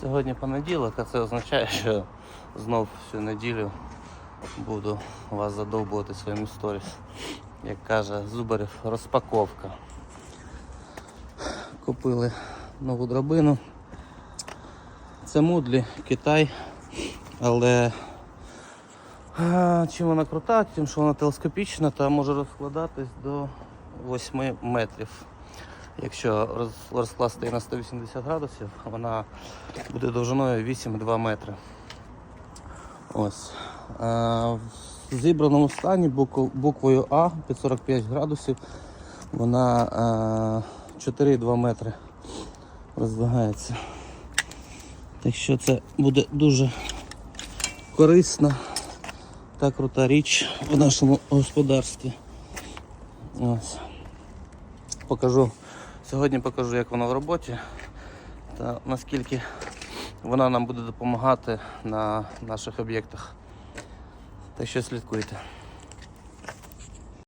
Сьогодні понеділок, а це означає, що знов всю неділю буду вас задовбувати своїм сторіс. Як каже Зубарів, розпаковка. Купили нову драбину. Це мудлі, Китай, але чим вона крута, тим, що вона телескопічна та може розкладатись до 8 метрів. Якщо розкласти її на 180 градусів, вона буде довжиною 8,2 метри. Ось. Е, В зібраному стані буквою А під 45 градусів вона е, 4,2 метри роздвигається. Так що це буде дуже корисна та крута річ в нашому господарстві. Ось. Покажу. Сьогодні покажу, як вона в роботі та наскільки вона нам буде допомагати на наших об'єктах. Так що слідкуйте.